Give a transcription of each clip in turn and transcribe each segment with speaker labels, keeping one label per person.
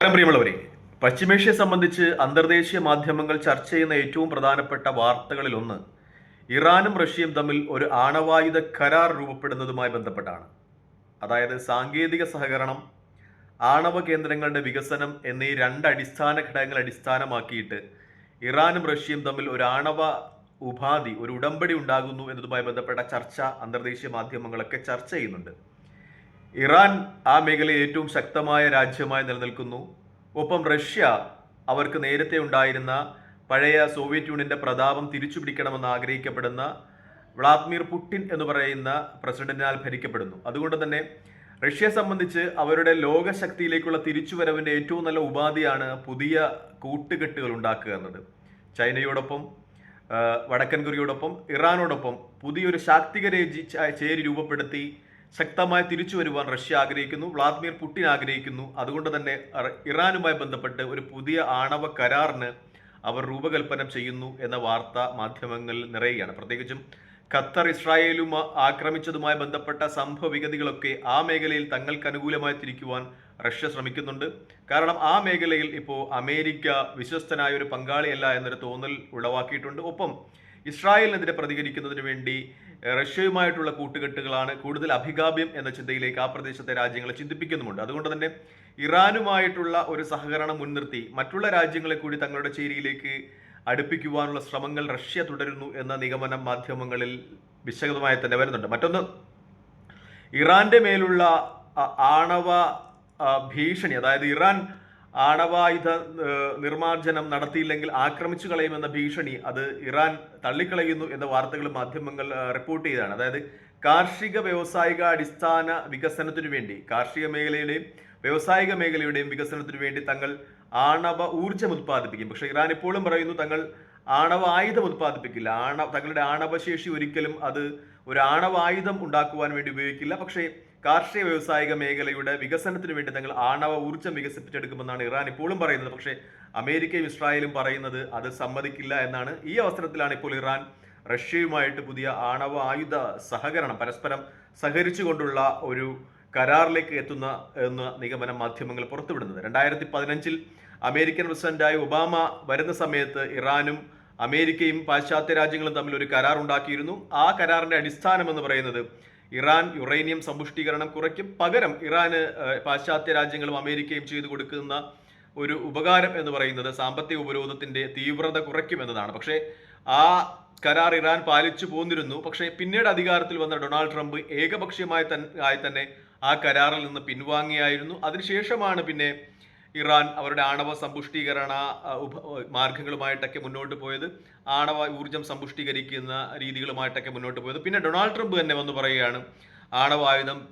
Speaker 1: പ്രിയമുള്ളവരെ. പശ്ചിമേഷ്യയെ സംബന്ധിച്ച് അന്തർദേശീയ മാധ്യമങ്ങൾ ചർച്ച ചെയ്യുന്ന ഏറ്റവും പ്രധാനപ്പെട്ട വാർത്തകളിൽ ഒന്ന് ഇറാനും റഷ്യയും തമ്മിൽ ഒരു ആണവായുധ കരാർ രൂപപ്പെടുന്നതുമായി ബന്ധപ്പെട്ടാണ്. അതായത് സാങ്കേതിക സഹകരണം ആണവ കേന്ദ്രങ്ങളുടെ വികസനം എന്നീ രണ്ട് അടിസ്ഥാന ഘടകങ്ങൾ അടിസ്ഥാനമാക്കിയിട്ട് ഇറാനും റഷ്യയും തമ്മിൽ ഒരു ആണവ ഉപാധി ഒരു ഉടമ്പടി ഉണ്ടാകുന്നു എന്നതുമായി ബന്ധപ്പെട്ട ചർച്ച അന്തർദേശീയ മാധ്യമങ്ങളൊക്കെ ചർച്ച ചെയ്യുന്നുണ്ട്. ഇറാൻ ആ മേഖലയിൽ ഏറ്റവും ശക്തമായ രാജ്യമായി നിലനിൽക്കുന്നു. ഒപ്പം റഷ്യ അവർക്ക് നേരത്തെ ഉണ്ടായിരുന്ന പഴയ സോവിയറ്റ് യൂണിയന്റെ പ്രതാപം തിരിച്ചു പിടിക്കണമെന്ന് ആഗ്രഹിക്കപ്പെടുന്ന വ്ളാദിമിർ പുടിൻ എന്ന് പറയുന്ന പ്രസിഡന്റിനാൽ ഭരിക്കപ്പെടുന്നു. അതുകൊണ്ട് തന്നെ റഷ്യയെ സംബന്ധിച്ച് അവരുടെ ലോകശക്തിയിലേക്കുള്ള തിരിച്ചുവരവിന്റെ ഏറ്റവും നല്ല ഉപാധിയാണ് പുതിയ കൂട്ടുകെട്ടുകൾ ഉണ്ടാക്കുക എന്നത്. ചൈനയോടൊപ്പം വടക്കൻ കൊറിയയോടൊപ്പം ഇറാനോടൊപ്പം പുതിയൊരു ശാക്തിക രേജി ചേരി രൂപപ്പെടുത്തി ശക്തമായി തിരിച്ചു വരുവാൻ റഷ്യ ആഗ്രഹിക്കുന്നു വ്ളാദിമിർ പുടിൻ ആഗ്രഹിക്കുന്നു. അതുകൊണ്ട് തന്നെ ഇറാനുമായി ബന്ധപ്പെട്ട് ഒരു പുതിയ ആണവ കരാറിന് അവർ രൂപകൽപ്പന ചെയ്യുന്നു എന്ന വാർത്ത മാധ്യമങ്ങളിൽ നിറയുകയാണ്. പ്രത്യേകിച്ചും ഖത്തർ ഇസ്രായേലും ആക്രമിച്ചതുമായി ബന്ധപ്പെട്ട സംഭവ ആ മേഖലയിൽ തങ്ങൾക്ക് അനുകൂലമായി തിരിക്കുവാൻ റഷ്യ ശ്രമിക്കുന്നുണ്ട്. കാരണം ആ മേഖലയിൽ ഇപ്പോൾ അമേരിക്ക വിശ്വസ്തനായ ഒരു പങ്കാളിയല്ല എന്നൊരു തോന്നൽ ഉളവാക്കിയിട്ടുണ്ട്. ഒപ്പം ഇസ്രായേലിനെതിരെ പ്രതികരിക്കുന്നതിന് വേണ്ടി റഷ്യയുമായിട്ടുള്ള കൂട്ടുകെട്ടുകളാണ് കൂടുതൽ അഭികാമ്യം എന്ന ചിന്തയിലേക്ക് ആ പ്രദേശത്തെ രാജ്യങ്ങളെ ചിന്തിപ്പിക്കുന്നുമുണ്ട്. അതുകൊണ്ട് തന്നെ ഇറാനുമായിട്ടുള്ള ഒരു സഹകരണം മുൻനിർത്തി മറ്റുള്ള രാജ്യങ്ങളെ കൂടി തങ്ങളുടെ ചേരിയിലേക്ക് അടുപ്പിക്കുവാനുള്ള ശ്രമങ്ങൾ റഷ്യ തുടരുന്നു എന്ന നിഗമനം മാധ്യമങ്ങളിൽ വിശദമായി തന്നെ വരുന്നുണ്ട്. മറ്റൊന്ന് ഇറാന്റെ മേലുള്ള ആണവ ഭീഷണി അതായത് ഇറാൻ ആണവായുധ നിർമ്മാർജനം നടത്തിയില്ലെങ്കിൽ ആക്രമിച്ചു കളയുമെന്ന ഭീഷണി അത് ഇറാൻ തള്ളിക്കളയുന്നു എന്ന വാർത്തകൾ മാധ്യമങ്ങൾ റിപ്പോർട്ട് ചെയ്തതാണ്. അതായത് കാർഷിക വ്യവസായിക അടിസ്ഥാന വികസനത്തിനു വേണ്ടി കാർഷിക മേഖലയുടെയും വ്യവസായിക മേഖലയുടെയും വികസനത്തിനു വേണ്ടി തങ്ങൾ ആണവ ഊർജം ഉത്പാദിപ്പിക്കും. പക്ഷേ ഇറാൻ ഇപ്പോഴും പറയുന്നു തങ്ങൾ ആണവ ആയുധം ഉത്പാദിപ്പിക്കില്ല. ആണ തങ്ങളുടെ ആണവശേഷി ഒരിക്കലും അത് ഒരു ആണവായുധം ഉണ്ടാക്കുവാൻ വേണ്ടി ഉപയോഗിക്കില്ല. പക്ഷേ കാർഷിക വ്യവസായിക മേഖലയുടെ വികസനത്തിന് വേണ്ടി തങ്ങൾ ആണവ ഊർജം വികസിപ്പിച്ചെടുക്കുമെന്നാണ് ഇറാൻ ഇപ്പോഴും പറയുന്നത്. പക്ഷേ അമേരിക്കയും ഇസ്രായേലും പറയുന്നത് അത് സമ്മതിക്കില്ല എന്നാണ്. ഈ അവസരത്തിലാണ് ഇപ്പോൾ ഇറാൻ റഷ്യയുമായിട്ട് പുതിയ ആണവ ആയുധ സഹകരണം പരസ്പരം സഹകരിച്ചുകൊണ്ടുള്ള ഒരു കരാറിലേക്ക് എത്തുന്ന എന്ന നിഗമനം മാധ്യമങ്ങൾ പുറത്തുവിടുന്നത്. രണ്ടായിരത്തി പതിനഞ്ചിൽ അമേരിക്കൻ പ്രസിഡന്റായ ഒബാമ വരുന്ന സമയത്ത് ഇറാനും അമേരിക്കയും പാശ്ചാത്യ രാജ്യങ്ങളും തമ്മിൽ ഒരു കരാർ ഉണ്ടാക്കിയിരുന്നു. ആ കരാറിന്റെ അടിസ്ഥാനം എന്ന് പറയുന്നത് ഇറാൻ യുറേനിയം സമ്പുഷ്ടീകരണം കുറയ്ക്കും. പകരം ഇറാന് പാശ്ചാത്യ രാജ്യങ്ങളും അമേരിക്കയും ചെയ്തു കൊടുക്കുന്ന ഒരു ഉപകാരം എന്ന് പറയുന്നത് സാമ്പത്തിക ഉപരോധത്തിന്റെ തീവ്രത കുറയ്ക്കും എന്നതാണ് പക്ഷേ ആ കരാർ ഇറാൻ പാലിച്ചു പോന്നിരുന്നു. പക്ഷേ പിന്നീട് അധികാരത്തിൽ വന്ന ഡൊണാൾഡ് ട്രംപ് ഏകപക്ഷീയമായി തൻ- ആയി തന്നെ ആ കരാറിൽ നിന്ന് പിൻവാങ്ങിയായിരുന്നു. അതിനുശേഷമാണ് പിന്നെ ഇറാൻ അവരുടെ ആണവ സമ്പുഷ്ടീകരണ ഉപ- മാർഗങ്ങളുമായിട്ടൊക്കെ മുന്നോട്ട് പോയത് ആണവ ഊർജം സമ്പുഷ്ടീകരിക്കുന്ന രീതികളുമായിട്ടൊക്കെ മുന്നോട്ട് പോയത്. പിന്നെ ഡൊണാൾഡ് ട്രംപ് തന്നെ വന്ന് പറയുകയാണ് ആണവായുധം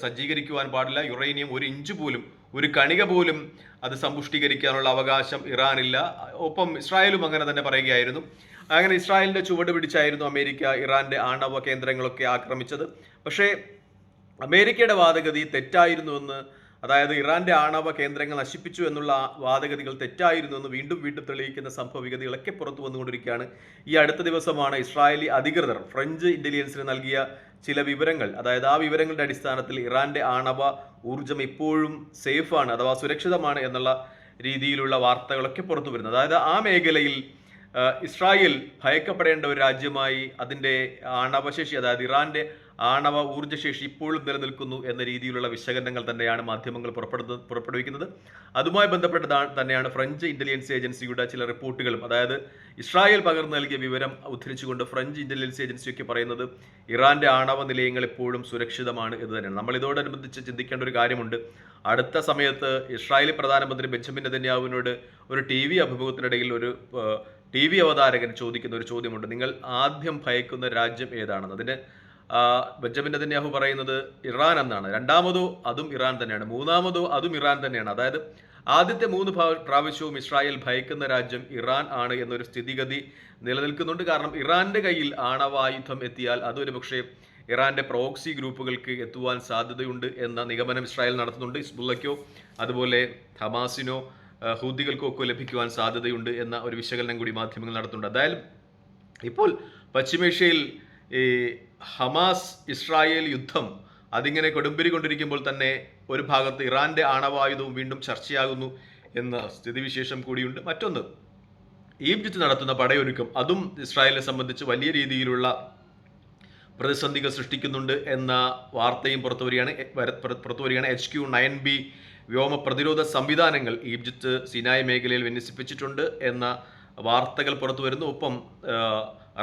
Speaker 1: സജ്ജീകരിക്കുവാൻ പാടില്ല യുറേനിയം ഒരു ഇഞ്ച് പോലും ഒരു കണിക പോലും അത് സമ്പുഷ്ടീകരിക്കാനുള്ള അവകാശം ഇറാനില്ല. ഒപ്പം ഇസ്രായേലും അങ്ങനെ തന്നെ പറയുകയായിരുന്നു. അങ്ങനെ ഇസ്രായേലിന്റെ ചുവട് പിടിച്ചായിരുന്നു അമേരിക്ക ഇറാന്റെ ആണവ കേന്ദ്രങ്ങളൊക്കെ ആക്രമിച്ചത്. പക്ഷേ അമേരിക്കയുടെ വാദഗതി തെറ്റായിരുന്നുവെന്ന് അതായത് ഇറാന്റെ ആണവ കേന്ദ്രങ്ങൾ നശിപ്പിച്ചു എന്നുള്ള വാദഗതികൾ തെറ്റായിരുന്നു എന്ന് വീണ്ടും വീണ്ടും തെളിയിക്കുന്ന സംഭവവിഗതികളൊക്കെ പുറത്തു വന്നുകൊണ്ടിരിക്കുകയാണ്. ഈ അടുത്ത ദിവസമാണ് ഇസ്രായേലി അധികൃതർ ഫ്രഞ്ച് ഇന്റലിജൻസിന് നൽകിയ ചില വിവരങ്ങൾ. അതായത് ആ വിവരങ്ങളുടെ അടിസ്ഥാനത്തിൽ ഇറാന്റെ ആണവ ഊർജം ഇപ്പോഴും സേഫാണ് അഥവാ സുരക്ഷിതമാണ് എന്നുള്ള രീതിയിലുള്ള വാർത്തകളൊക്കെ പുറത്തു വരുന്നത് അതായത് ആ മേഖലയിൽ ഇസ്രായേൽ ഭയക്കപ്പെടേണ്ട ഒരു രാജ്യമായി അതിന്റെ ആണവശേഷി അതായത് ഇറാന്റെ ആണവ ഊർജശേഷി ഇപ്പോഴും നിലനിൽക്കുന്നു എന്ന രീതിയിലുള്ള വിശകലനങ്ങൾ തന്നെയാണ് മാധ്യമങ്ങൾ പുറപ്പെടുന്ന പുറപ്പെടുവിക്കുന്നത്. അതുമായി ബന്ധപ്പെട്ടതാണ് തന്നെയാണ് ഫ്രഞ്ച് ഇന്റലിജൻസ് ഏജൻസിയുടെ ചില റിപ്പോർട്ടുകളും. അതായത് ഇസ്രായേൽ പകർന്നു നൽകിയ വിവരം ഉദ്ധരിച്ചുകൊണ്ട് ഫ്രഞ്ച് ഇന്റലിജൻസ് ഏജൻസിയൊക്കെ പറയുന്നത് ഇറാന്റെ ആണവ നിലയങ്ങൾ എപ്പോഴും സുരക്ഷിതമാണ് എന്ന് തന്നെയാണ്. നമ്മൾ ഇതോടനുബന്ധിച്ച് ചിന്തിക്കേണ്ട ഒരു കാര്യമുണ്ട്. അടുത്ത സമയത്ത് ഇസ്രായേലി പ്രധാനമന്ത്രി ബെഞ്ചമിൻ നെതന്യാവിനോട് ഒരു ടി വി അഭിമുഖത്തിനിടയിൽ ഒരു ടി വി അവതാരകൻ ചോദിക്കുന്ന ഒരു ചോദ്യമുണ്ട്. നിങ്ങൾ ആദ്യം ഭയക്കുന്ന രാജ്യം ഏതാണെന്ന്? അതിന് ബെഞ്ചമിൻ നെതന്യാഹു പറയുന്നത് ഇറാൻ എന്നാണ്. രണ്ടാമതോ അതും ഇറാൻ തന്നെയാണ്. മൂന്നാമതോ അതും ഇറാൻ തന്നെയാണ്. അതായത് ആദ്യത്തെ മൂന്ന് പ്രാവശ്യവും ഇസ്രായേൽ ഭയക്കുന്ന രാജ്യം ഇറാൻ ആണ് എന്നൊരു സ്ഥിതിഗതി നിലനിൽക്കുന്നുണ്ട്. കാരണം ഇറാന്റെ കയ്യിൽ ആണവായുധം എത്തിയാൽ അതൊരു പക്ഷേ ഇറാന്റെ പ്രോക്സി ഗ്രൂപ്പുകൾക്ക് എത്തുവാൻ സാധ്യതയുണ്ട് എന്ന നിഗമനം ഇസ്രായേൽ നടത്തുന്നുണ്ട്. ഇസ്ബുള്ളയ്ക്കോ അതുപോലെ ഹമാസിനോ ആ, ഹൂതികൾക്കോ ഒക്കെ ലഭിക്കുവാൻ സാധ്യതയുണ്ട് എന്ന ഒരു വിശകലനം കൂടി മാധ്യമങ്ങൾ നടത്തുന്നുണ്ട്. എന്തായാലും ഇപ്പോൾ പശ്ചിമേഷ്യയിൽ ഈ ഹമാസ് ഇസ്രായേൽ യുദ്ധം അതിങ്ങനെ കൊടുമ്പിരി കൊണ്ടിരിക്കുമ്പോൾ തന്നെ ഒരു ഭാഗത്ത് ഇറാന്റെ ആണവായുധവും വീണ്ടും ചർച്ചയാകുന്നു എന്ന സ്ഥിതിവിശേഷം കൂടിയുണ്ട്. മറ്റൊന്ന് ഈജിപ്ത് നടത്തുന്ന പടയൊരുക്കം അതും ഇസ്രായേലിനെ സംബന്ധിച്ച് വലിയ രീതിയിലുള്ള പ്രതിസന്ധികൾ സൃഷ്ടിക്കുന്നുണ്ട് എന്ന വാർത്തയും പുറത്തു വരികയാണ്. പുറത്തു വരികയാണ്. എച്ച് ക്യു നയൻ ബി വ്യോമ പ്രതിരോധ സംവിധാനങ്ങൾ ഈജിപ്ത് സിനായ് മേഖലയിൽ വിന്യസിപ്പിച്ചിട്ടുണ്ട് എന്ന വാർത്തകൾ പുറത്തു വരുന്നു. ഒപ്പം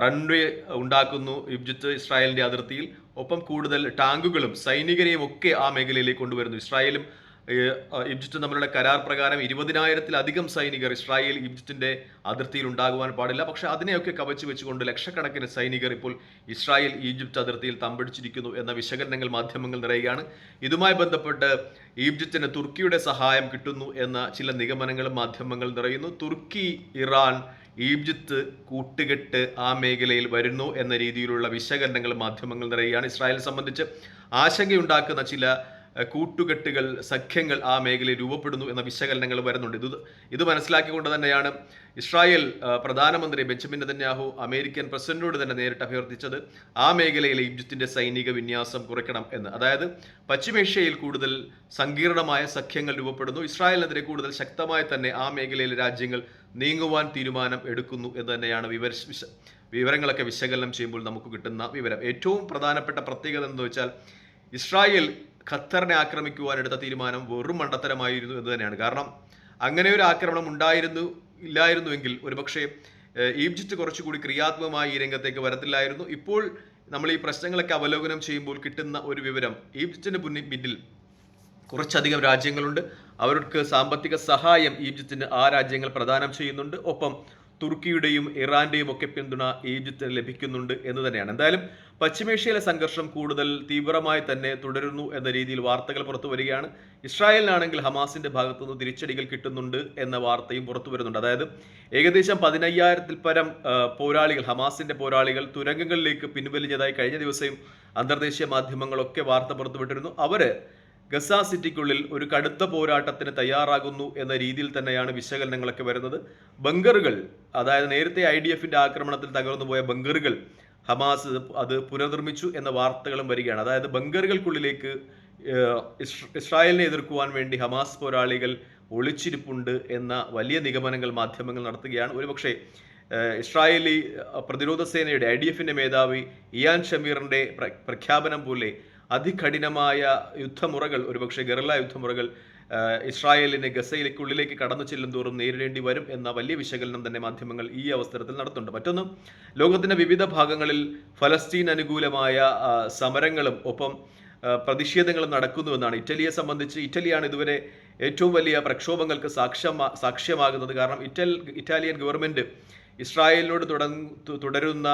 Speaker 1: റൺവേ ഉണ്ടാക്കുന്നു ഈജിപ്ത് ഇസ്രായേലിന്റെ അതിർത്തിയിൽ. ഒപ്പം കൂടുതൽ ടാങ്കുകളും സൈനികരെയും ഒക്കെ ആ മേഖലയിലേക്ക് കൊണ്ടുവരുന്നു. ഇസ്രായേലും ഈജിപ്തും തമ്മിലുള്ള കരാർ പ്രകാരം ഇരുപതിനായിരത്തിലധികം സൈനികർ ഇസ്രായേൽ ഈജിപ്തിന്റെ അതിർത്തിയിൽ ഉണ്ടാകുവാൻ പാടില്ല. പക്ഷേ അതിനെയൊക്കെ കവച്ചു വെച്ചുകൊണ്ട് ലക്ഷക്കണക്കിന് സൈനികർ ഇപ്പോൾ ഇസ്രായേൽ ഈജിപ്ത് അതിർത്തിയിൽ തമ്പടിച്ചിരിക്കുന്നു എന്ന വിശകലനങ്ങൾ മാധ്യമങ്ങൾ നിറയുകയാണ്. ഇതുമായി ബന്ധപ്പെട്ട് ഈജിപ്തിന് തുർക്കിയുടെ സഹായം കിട്ടുന്നു എന്ന ചില നിഗമനങ്ങളും മാധ്യമങ്ങൾ നിറയുന്നു. തുർക്കി ഇറാൻ ഈജിപ്ത് കൂട്ടുകെട്ട് ആ മേഖലയിൽ വരുന്നു എന്ന രീതിയിലുള്ള വിശകലനങ്ങൾ മാധ്യമങ്ങൾ നിറയുകയാണ്. ഇസ്രായേലിനെ സംബന്ധിച്ച് ആശങ്കയുണ്ടാക്കുന്ന ചില കൂട്ടുകെട്ടുകൾ സഖ്യങ്ങൾ ആ മേഖലയിൽ രൂപപ്പെടുന്നു എന്ന വിശകലനങ്ങൾ വരുന്നുണ്ട്. ഇത് ഇത് മനസ്സിലാക്കിക്കൊണ്ട് തന്നെയാണ് ഇസ്രായേൽ പ്രധാനമന്ത്രി ബെഞ്ചമിൻ നെതന്യാഹു അമേരിക്കൻ പ്രസിഡന്റിനോട് തന്നെ നേരിട്ട് അഭ്യർത്ഥിച്ചത് ആ മേഖലയിലെ ഈജിപ്തിന്റെ സൈനിക വിന്യാസം കുറയ്ക്കണം എന്ന്. അതായത് പശ്ചിമേഷ്യയിൽ കൂടുതൽ സങ്കീർണമായ സഖ്യങ്ങൾ രൂപപ്പെടുന്നു. ഇസ്രായേലിനെതിരെ കൂടുതൽ ശക്തമായി തന്നെ ആ മേഖലയിലെ രാജ്യങ്ങൾ നീങ്ങുവാൻ തീരുമാനം എടുക്കുന്നു എന്ന് തന്നെയാണ് വിവര വിവരങ്ങളൊക്കെ വിശകലനം ചെയ്യുമ്പോൾ നമുക്ക് കിട്ടുന്ന വിവരം. ഏറ്റവും പ്രധാനപ്പെട്ട പ്രത്യേകത എന്ന് വെച്ചാൽ ഇസ്രായേൽ ഖത്തറിനെ ആക്രമിക്കുവാൻ എടുത്ത തീരുമാനം വെറും മണ്ടത്തരമായിരുന്നു എന്ന് തന്നെയാണ്. കാരണം അങ്ങനെ ഒരു ആക്രമണം ഉണ്ടായിരുന്നു ഇല്ലായിരുന്നുവെങ്കിൽ ഒരുപക്ഷെ ഈജിപ്റ്റ് കുറച്ചുകൂടി ക്രിയാത്മകമായി ഈ രംഗത്തേക്ക് വരത്തില്ലായിരുന്നു. ഇപ്പോൾ നമ്മൾ ഈ പ്രശ്നങ്ങളൊക്കെ അവലോകനം ചെയ്യുമ്പോൾ കിട്ടുന്ന ഒരു വിവരം ഈജിപ്തിന് മുന്നിൽ പിന്നിൽ കുറച്ചധികം രാജ്യങ്ങളുണ്ട്. അവർക്ക് സാമ്പത്തിക സഹായം ഈജിപ്തിന് ആ രാജ്യങ്ങൾ പ്രദാനം ചെയ്യുന്നുണ്ട്. ഒപ്പം തുർക്കിയുടെയും ഇറാന്റെയും ഒക്കെ പിന്തുണ ഈജിപ്തിന് ലഭിക്കുന്നുണ്ട് എന്ന് തന്നെയാണ്. എന്തായാലും പശ്ചിമേഷ്യയിലെ സംഘർഷം കൂടുതൽ തീവ്രമായി തന്നെ തുടരുന്നു എന്ന രീതിയിൽ വാർത്തകൾ പുറത്തു വരികയാണ്. ഇസ്രായേലിനാണെങ്കിൽ ഹമാസിന്റെ ഭാഗത്തുനിന്ന് തിരിച്ചടികൾ കിട്ടുന്നുണ്ട് എന്ന വാർത്തയും പുറത്തു വരുന്നുണ്ട്. അതായത് ഏകദേശം പതിനയ്യായിരത്തിൽ പരം പോരാളികൾ ഹമാസിന്റെ പോരാളികൾ തുരങ്കങ്ങളിലേക്ക് പിൻവലിഞ്ഞതായി കഴിഞ്ഞ ദിവസം അന്തർദേശീയ മാധ്യമങ്ങളൊക്കെ വാർത്ത പുറത്തുവിട്ടിരുന്നു. അവർ ഗസ സിറ്റിക്കുള്ളിൽ ഒരു കടുത്ത പോരാട്ടത്തിന് തയ്യാറാകുന്നു എന്ന രീതിയിൽ തന്നെയാണ് വിശകലനങ്ങളൊക്കെ വരുന്നത്. ബങ്കറുകൾ അതായത് നേരത്തെ ഐ ഡി എഫിന്റെ ആക്രമണത്തിൽ തകർന്നുപോയ ബങ്കറുകൾ ഹമാസ് അത് പുനർനിർമ്മിച്ചു എന്ന വാർത്തകളും വരികയാണ്. അതായത് ബങ്കറുകൾക്കുള്ളിലേക്ക് ഇസ്രായേലിനെ എതിർക്കുവാൻ വേണ്ടി ഹമാസ് പോരാളികൾ ഒളിച്ചിരിപ്പുണ്ട് എന്ന വലിയ നിഗമനങ്ങൾ മാധ്യമങ്ങൾ നടത്തുകയാണ്. ഒരുപക്ഷെ ഇസ്രായേലി പ്രതിരോധ സേനയുടെ ഐ ഡി എഫിന്റെ മേധാവി ഇയാൻ ഷമീറിന്റെ പ്രഖ്യാപനം പോലെ അതികഠിനമായ യുദ്ധമുറകൾ ഒരുപക്ഷെ ഗറില്ല യുദ്ധമുറകൾ ഇസ്രായേലിനെ ഗസയിലേക്കുള്ളിലേക്ക് കടന്നു ചെല്ലും തോറും നേരിടേണ്ടി വരും എന്ന വലിയ വിശകലനം തന്നെ മാധ്യമങ്ങൾ ഈ അവസരത്തിൽ നടത്തുന്നുണ്ട്. മറ്റൊന്ന് ലോകത്തിന്റെ വിവിധ ഭാഗങ്ങളിൽ ഫലസ്തീൻ അനുകൂലമായ സമരങ്ങളും ഒപ്പം പ്രതിഷേധങ്ങളും നടക്കുന്നുവെന്നാണ്. ഇറ്റലിയെ സംബന്ധിച്ച് ഇറ്റലിയാണ് ഇതുവരെ ഏറ്റവും വലിയ പ്രക്ഷോഭങ്ങൾക്ക് സാക്ഷ്യം സാക്ഷ്യമാകുന്നത്. കാരണം ഇറ്റൽ ഇറ്റാലിയൻ ഗവൺമെന്റ് ഇസ്രായേലിനോട് തുടരുന്ന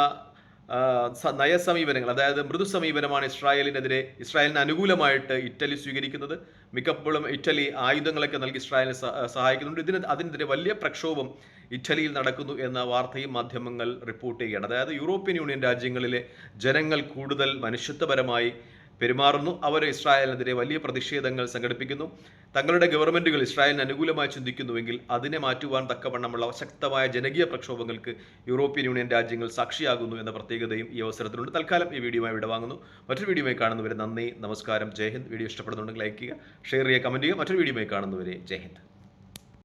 Speaker 1: നയസമീപനങ്ങൾ അതായത് മൃദു സമീപനമാണ് ഇസ്രായേലിനെതിരെ ഇസ്രായേലിന് അനുകൂലമായിട്ട് ഇറ്റലി സ്വീകരിക്കുന്നത്. മിക്കപ്പോഴും ഇറ്റലി ആയുധങ്ങളൊക്കെ നൽകി ഇസ്രായേലിനെ സഹായിക്കുന്നുണ്ട്. ഇതിന് അതിനെതിരെ വലിയ പ്രക്ഷോഭം ഇറ്റലിയിൽ നടക്കുന്നു എന്ന വാർത്തയും മാധ്യമങ്ങൾ റിപ്പോർട്ട് ചെയ്യുകയാണ്. അതായത് യൂറോപ്യൻ യൂണിയൻ രാജ്യങ്ങളിലെ ജനങ്ങൾ കൂടുതൽ മനുഷ്യത്വപരമായി പെരുമാറുന്നു. അവർ ഇസ്രായേലിനെതിരെ വലിയ പ്രതിഷേധങ്ങൾ സംഘടിപ്പിക്കുന്നു. തങ്ങളുടെ ഗവൺമെന്റുകൾ ഇസ്രായേലിന് അനുകൂലമായി ചിന്തിക്കുന്നുവെങ്കിൽ അതിനെ മാറ്റുവാൻ തക്കവണ്ണമുള്ള ശക്തമായ ജനകീയ പ്രക്ഷോഭങ്ങൾക്ക് യൂറോപ്യൻ യൂണിയൻ രാജ്യങ്ങൾ സാക്ഷിയാകുന്നു എന്ന പ്രത്യേകതയും ഈ അവസരത്തിലുണ്ട്. തൽക്കാലം ഈ വീഡിയോയുമായി വിടവാങ്ങുന്നു മറ്റൊരു വീഡിയോയുമായി കാണുന്നവരെ നന്ദി നമസ്കാരം ജയ് ഹിന്ദ്. വീഡിയോ ഇഷ്ടപ്പെടുന്നുണ്ടെങ്കിൽ ലൈക്ക് ചെയ്യുക ഷെയർ ചെയ്യുക കമന്റ് ചെയ്യുക. മറ്റൊരു വീഡിയോയുമായി കാണുന്നവരെ ജയ് ഹിന്ദ്.